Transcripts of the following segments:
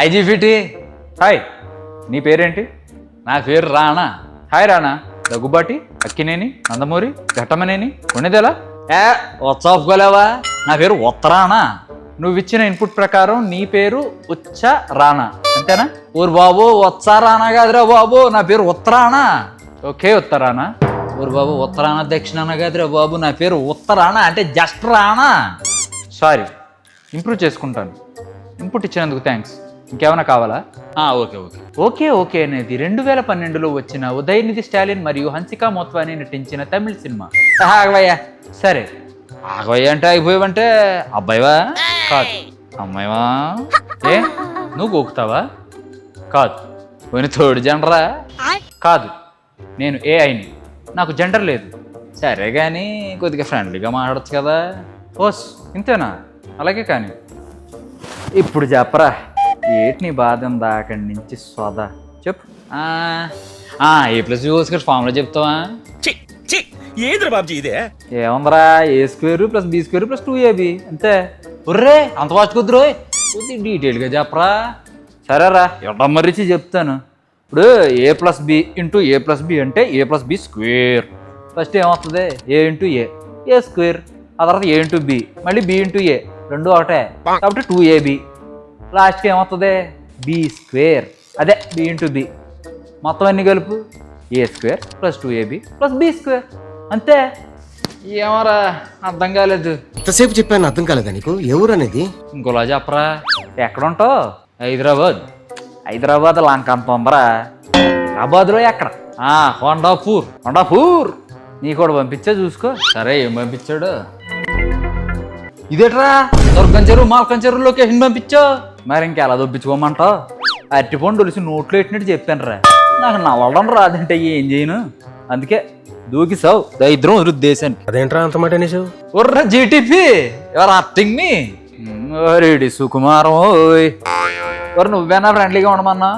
ఐజీఫిటీ hi. నీ పేరేంటి? నా పేరు రాణా. హాయ్ రాణా. దగ్గుబాటి అక్కినేని నందమూరి ఘట్టమనేని ఉండేదేలా? ఏ వచ్చాపుకోలేవా నా పేరు ఉత్తరాణా నువ్వు ఇచ్చిన ఇన్పుట్ ప్రకారం నీ పేరు ఉచ్చ రాణా. అంతేనా? ఊరు బాబు ఉత్సా రాణా కాదురా బాబు నా పేరు ఉత్తరాణా ఓకే ఉత్తరానా. ఊరు బాబు ఉత్తరాన దక్షిణాన కాదురా బాబు నా పేరు ఉత్తరానా అంటే జస్ట్ రాణా. సారీ ఇంప్రూవ్ చేసుకుంటాను. ఇన్పుట్ ఇచ్చినందుకు థ్యాంక్స్ ఇంకేమైనా కావాలా? Okay okay. ఓకే ఓకే అనేది రెండు వేల పన్నెండులో వచ్చిన ఉదయనిధి స్టాలిన్ మరియు హన్సికా మోత్వాని నటించిన తమిళ సినిమా. ఆగవయ్యా. సరే. ఆగవయ్య అంటే ఆగిపోయావంటే అబ్బాయివా? కాదు. అమ్మాయివా? ఏ? నువ్వు గోకుతావా? కాదు. పోయిన తోడు జనరా కాదు. నేను ఏఐని. నాకు జెండర్ లేదు. సరే కానీ కొద్దిగా ఫ్రెండ్లీగా మాట్లాడచ్చు కదా. ఓస్ ఇంతేనా? అలాగే కానీ. ఇప్పుడు చెప్పరా. ఏటి నీ బాధ ఉందా అక్కడి నుంచి సోద చెప్పు. ఆ, ఆ, ఏ ప్లస్ చూసుకొని ఫామ్లో చెప్తావా? ఛీ, ఛీ, ఏంద్ర బాబుజీ ఇదే? ఏముందరా A square plus B square plus two AB అంతే. ఉర్రే అంత వాచుకొద్దురు కొద్ది డీటెయిల్గా చెప్పరా. సరేరా ఎడమరిచి చెప్తాను. ఇప్పుడు A plus B into A plus B అంటే A plus B square. First ఏమవుతుంది A into A. A square. ఆ తర్వాత ఏ ఇంటూ బి. మళ్ళీ బి ఇంటూ ఏ. రెండు ఒకటే. కాబట్టి టూ ఏబి లాస్ట్కి ఏమవుతుంది బి స్క్వేర్ అదే బి ఇంటూ బి మొత్తం అన్ని కలుపు A square plus two AB plus B square అంతే. ఏమరా అర్థం కాలేదు. ఎంతసేపు చెప్పాను అర్థం కాలేదా నీకు? ఎవరు అనేది? ఇంకోలా చెప్పరా? ఎక్కడ ఉంటావు హైదరాబాద్. హైదరాబాద్ లంక అంత ఉందరా హైదరాబాద్లో ఎక్కడ? హోండాపూర్ హోండాపూర్ నీ కూడా పంపించా చూసుకో. సరే ఏం పంపించాడు? ఇదేట్రా? దుర్గం చెరువు మాల్కం చెరువు లొకేషన్ పంపించావు మరి ఇంకెలా దొబ్బించుకోమంటావు అరటిపండు ఒలిసి నోట్లో పెట్టినట్టు చెప్పాను రా నాకు నవ్వడం రాదంటే ఏం చేయను? అందుకే దూకిసావు దరిద్రం వృద్దేశాన్ని అదేంట్రా అంత మాట అనేసావు ఉర్ర జీటీపీ ఎవరు యాక్టింగ్ మీ రెడీ సుకుమారం ఓయ్. ఎవరు నువ్వేనా ఫ్రెండ్లీగా ఉండమన్నా?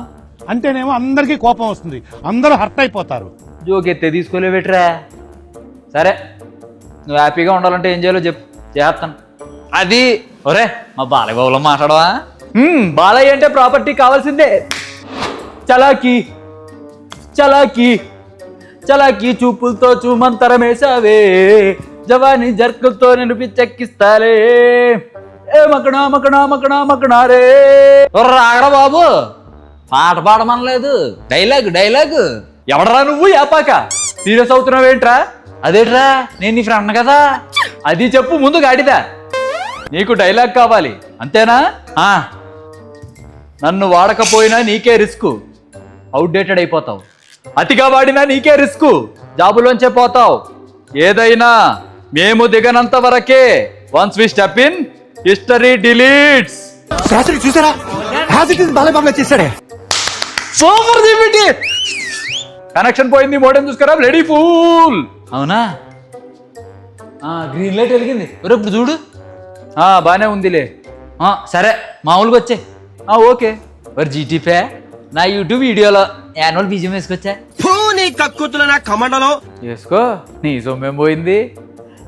అంటేనేమో అందరికీ కోపం వస్తుంది. అందరూ హర్ట్ అయిపోతారు. జోక్ ఎత్తే తీసుకోలేబెట్రా సరే నువ్వు హ్యాపీగా ఉండాలంటే ఏం చేయాలో చెప్పు. చేస్తాను. అది ఒరే మా బాలయ్య బాబులో మాట్లాడవా? బాలయ్య అంటే ప్రాపర్టీ కావాల్సిందే. చలాకి చలాకి చలాకి చూపులతో చూమంతరమేసావే జవాని జర్కులతో నేను పిచ్చెక్కిస్తాలే ఏ మకడా మకడా మకడా మకడా రే. రాగరా బాబు పాట పాడమనలేదు. Dialogue dialogue. ఎవడరా నువ్వు యాపాక సీరియస్ అవుతున్నావు ఏంట్రా? అదేట్రా? నేను నీ ఫ్రెండ్ కదా. అది చెప్పు ముందు గాడిదా. నీకు డైలాగ్ కావాలి. అంతేనా? ఆ. నన్ను వాడకపోయినా నీకే రిస్క్. అవుట్డేటెడ్ అయిపోతావు. అతిగా వాడినా నీకే రిస్క్. జాబులోంచే పోతావు. ఏదైనా మేము దిగనంత వరకే. Once we step in history deletes Shastri చూసారా? చేశాడే. సూపర్ కనెక్షన్ పోయింది మోడెం చూసుకురా రెడీ ఫూల్ అవునా? గ్రీన్ లైట్ వెలిగింది. ఇప్పుడు చూడు. ఆ, బానే ఉందిలే. ఆ, సరే మామూలుగా వచ్చే. ఓకే. మరి జీటీపే నా యూట్యూబ్ వీడియోలో యాన్యువల్ బీజం వేసుకొచ్చా? నీ కక్కుతుల నా కమండలో. వేసుకో నీ సొమ్మేం పోయింది.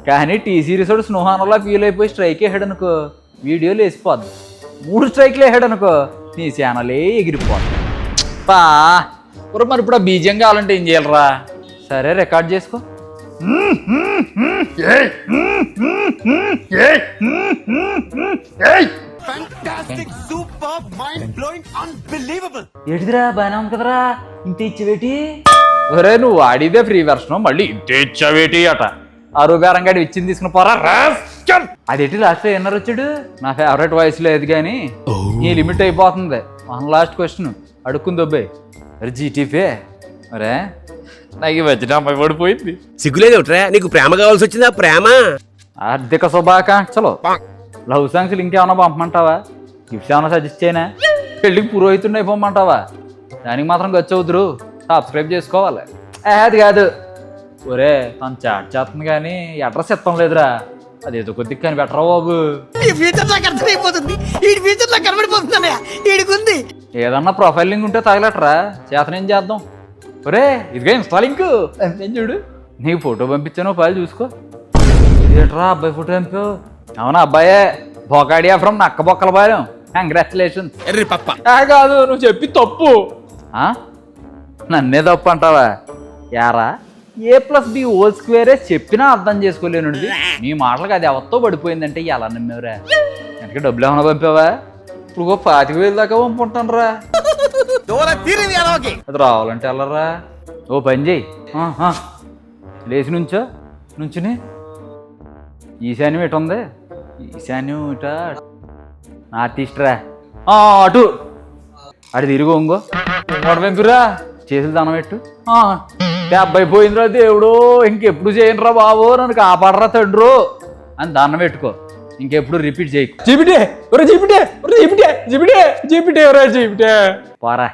కానీ టీ సిరీస్ వాడు స్నోహానంలా ఫీల్ అయిపోయి స్ట్రైక్ వేసాడు అనుకో వీడియోలు వేసిపోద్ది. మూడు స్ట్రైక్లు వేసాడు అనుకో నీ ఛానలే ఎగిరిపోద్ది. పా. మరి ఇప్పుడు ఆ బీజం కావాలంటే ఏం చేయాలరా? సరే రికార్డ్ చేసుకో. ఏంటిదిరా బాగానే ఉంది కదరా. ఇంత ఇచ్చేవేటి? ఒరే నువ్వు ఆడిదే ఫ్రీ వెర్షన్ మళ్ళీ ఇంత ఇచ్చావేటి అట. అరుగారం గడి ఇచ్చింది తీసుకుని పోరా. అదేంటి లాస్ట్ ఎన్నర్ వచ్చాడు? నా ఫేవరెట్ వాయిస్ లేదు కానీ ఈ లిమిట్ అయిపోతుంది. వన్ లాస్ట్ క్వశ్చన్ అడుక్కుంది అబ్బాయి అరే జీటీపే అరే నాకు వచ్చిన అమ్మాయి పడిపోయింది సిగ్గులేదు నీకు ప్రేమ కావాల్సి వచ్చిందా? ప్రేమ? ఆర్థిక శుభాకాంక్షలు. లవ్ సాంగ్స్ ఇంకేమన్నా పంపమంటావా? గిఫ్ట్స్ ఏమైనా సజెస్ట్ చేయనా? పెళ్ళికి పురోహితుడిని అయిపోమంటావా? దానికి మాత్రం ఖర్చు అవుతురు సబ్స్క్రైబ్ చేసుకోవాలి. అది కాదు. ఒరే తను చాట్ చేస్తుంది కానీ అడ్రస్ ఇస్తాం లేదురా. అదేదో కొద్దిగా కానీ బెటరా బాబు. ఈ ఫ్యూచర్ నాకు అర్థమైపోతుంది ఈ ఫ్యూచర్ నాకు కనబడిపోతుందన్నయ్య ఈడికుంది ఏదన్నా ప్రొఫైల్ లింక్ ఉంటే తగలట్రా. చేతనేం చేద్దాం? ఒరే ఇదిగా ఇన్స్టా లింక్ ఏం చూడు? నీకు ఫోటో పంపించాను ఫైల్ చూసుకో. ఇదేట్రా అబ్బాయి ఫోటో పంపావు అవునా అబ్బాయే? బొకాడియా ఫ్రమ్ నక్క బొక్కల బాయం కంగ్రాచులేషన్స్ ఎర్రి పప్ప. కాదు నువ్వు చెప్పి తప్పు. నన్నే తప్పు అంటావా? యారా? ఏ ప్లస్ బి హోల్ స్క్వేరే చెప్పినా అర్థం చేసుకోలేనుడిది నీ మాటలకు అది ఎవరితో పడిపోయిందంటే ఎలా నమ్మేవరా? వెనక డబ్బులు ఏమైనా పంపావా? ఇప్పుడు పాతిక వేలు దాకా పంపుంటాను రా దూర తీరింది ఎలాగే అది రావాలంటే వెళ్ళరా? ఓ పని చేయి. లేచి నుంచో. నుంచుని. ఈశాన్యం ఇటు ఉంది? ఈశాన్యం ఇట? నార్త్ ఈస్ట్ రా. అటు. అటు తిరిగి ఇంకో. పెంపురా చేతులు దానం పెట్టు. ఆ, డెబ్బై పోయిందిరా దేవుడు ఇంకెప్పుడు చేయనురా బాబు నన్ను కాపాడరా తండ్రు. అని దండం పెట్టుకో. ఇంకెప్పుడు రిపీట్ చేయకు. జీపిటే ఒరే జీపిటే ఒరే జీపిటే జీపిటే జీపిటే ఒరే జీపిటే. పోరా.